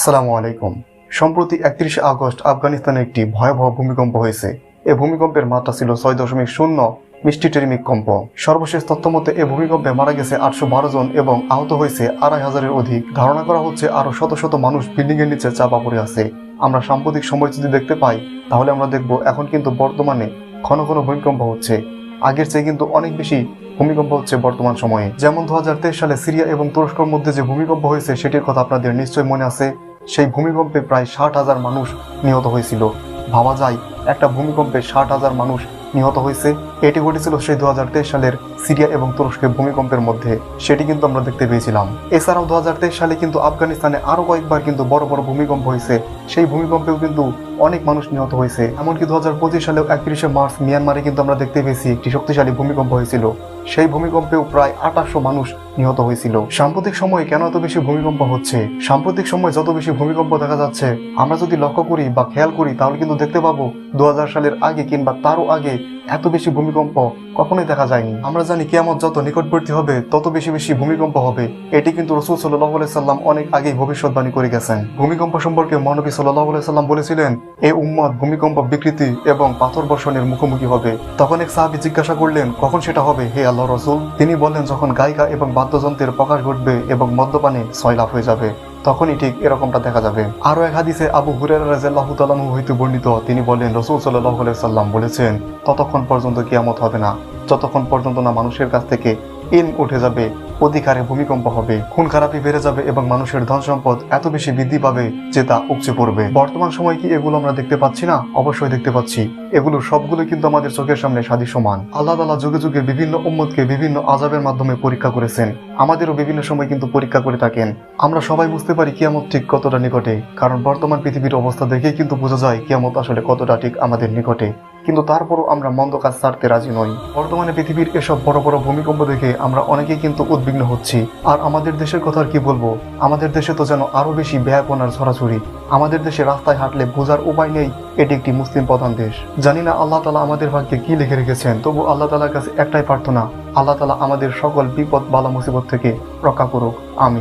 আসসালামু আলাইকুম। সম্প্রতি একত্রিশে আগস্ট আফগানিস্তানে একটি ভয়াবহ ভূমিকম্প হয়েছে। এ ভূমিকম্পের মাত্রা ছিল ছয় দশমিক শূন্য মিষ্টি টেরিমিক কম্প। সর্বশেষ তথ্য মতে এ ভূমিকম্পে মারা গেছে আটশো বারো জন এবং আহত হয়েছে আড়াই হাজারের অধিক। ধারণা করা হচ্ছে আরও শত শত মানুষ বিল্ডিং এর নিচে চাপা পড়ে আছে। আমরা সাম্প্রতিক সময় যদি দেখতে পাই, তাহলে আমরা দেখব এখন কিন্তু বর্তমানে ঘন ঘন ভূমিকম্প হচ্ছে। আগের চেয়ে কিন্তু অনেক বেশি ভূমিকম্প হচ্ছে বর্তমান সময়ে। যেমন দু হাজার তেইশ সালে সিরিয়া এবং তুরস্কর মধ্যে যে ভূমিকম্প হয়েছে, সেটির কথা আপনাদের নিশ্চয় মনে আছে। সেই ভূমিকম্পে প্রায় ষাট হাজার মানুষ নিহত হয়েছিল। ভাবা যায়, একটা ভূমিকম্পে ষাট হাজার মানুষ নিহত হয়েছে। এটি ঘটেছিল সেই দু হাজার তেইশ সালের সিরিয়া এবং তুরস্কের ভূমিকম্পের মধ্যে। সেটি কিন্তু আমরা দেখতে পেয়েছিলাম। এছাড়াও দু সালে কিন্তু আফগানিস্তানে আরও কয়েকবার কিন্তু বড় বড় ভূমিকম্প হয়েছে। সেই ভূমিকম্পেও কিন্তু অনেক মানুষ নিহত হয়েছে। এমনকি দু হাজার পঁচিশ সালেও একত্রিশে মার্চ মিয়ানমারে কিন্তু আমরা দেখতে পেয়েছি একটি শক্তিশালী ভূমিকম্প হয়েছিল। সেই ভূমিকম্পেও প্রায় আঠাশশো মানুষ নিহত হয়েছিল। সাম্প্রতিক সময়ে কেন এত বেশি ভূমিকম্প হচ্ছে? সাম্প্রতিক সময় যত বেশি ভূমিকম্প দেখা যাচ্ছে, আমরা যদি লক্ষ্য করি বা খেয়াল করি, তাহলে কিন্তু দেখতে পাবো দু হাজার সালের আগে কিংবা তারও আগে এত বেশি ভূমিকম্প কখনোই দেখা যায়নি। আমরা জানি কিয়ামত যত নিকটবর্তী হবে, তত বেশি বেশি ভূমিকম্প হবে। এটি কিন্তু রসুল সাল্লাহ সাল্লাম অনেক আগেই ভবিষ্যৎবাণী করে গেছেন। ভূমিকম্প সম্পর্কে মহানবী সাল্লাহ সাল্লাম বলেছিলেন এই উম্মত ভূমিকম্প, বিকৃতি এবং পাথর বর্ষণের মুখোমুখি হবে। তখন এক সাহাবি জিজ্ঞাসা করলেন, কখন সেটা হবে, হে আল্লাহ রসুল? তিনি বললেন, যখন গায়িকা এবং বাদ্যযন্ত্রের প্রকাশ ঘটবে এবং মদ্যপানে সয়লাভ হয়ে যাবে। তখনই ঠিক এরকমটা দেখা যাবে। আরও এক হাদিসে আবু হুরের রাজাল্লাহু হইতে বর্ণিত, তিনি বলেন, রসুল সাল্লাহ সাল্লাম বলেছেন, ততক্ষণ পর্যন্ত কিয়ামত হবে না। যতক্ষণ পর্যন্ত না মানুষের কাছ থেকে ইন উঠে যাবে, অধিকারে ভূমিকম্প হবে, খুন খারাপি বেড়ে যাবে এবং মানুষের ধন সম্পদ এত বেশি বৃদ্ধি পাবে যে তা উপচে পড়বে। বর্তমান সময় কি এগুলো আমরা দেখতে পাচ্ছি না? অবশ্যই দেখতে পাচ্ছি। এগুলো সবগুলো কিন্তু আমাদের চোখের সামনে সাদী সমান। আল্লাহ তালা যুগে যুগে বিভিন্ন উম্মতকে বিভিন্ন আজাবের মাধ্যমে পরীক্ষা করেছেন। আমাদেরও বিভিন্ন সময় কিন্তু পরীক্ষা করে থাকেন। আমরা সবাই বুঝতে পারি কিয়ামত ঠিক কতটা নিকটে, কারণ বর্তমান পৃথিবীর অবস্থা দেখেই কিন্তু বোঝা যায় কিয়ামত আসলে কতটা ঠিক আমাদের নিকটে। কিন্তু তারপরও আমরা মন্দ কাজ ছাড়তে রাজি নই। বর্তমানে পৃথিবীর এসব বড় বড় ভূমিকম্প দেখে আমরা অনেকেই কিন্তু উদ্বিগ্ন হচ্ছি। আর আমাদের দেশের কথা আর কি বলব? আমাদের দেশে তো যেন আরও বেশি ব্যয়পনার ছড়াছড়ি। আমাদের দেশে রাস্তায় হাঁটলে বোঝার উপায় নেই, এটি একটি মুসলিম প্রধান দেশ। জানি না আল্লাহ তালা আমাদের ভাগ্যে কি লিখে রেখেছেন, তবু আল্লাহ তালার কাছে একটাই প্রার্থনা, আল্লাহ তালা আমাদের সকল বিপদ বালা মুসিবত থেকে রক্ষা করুক। আমি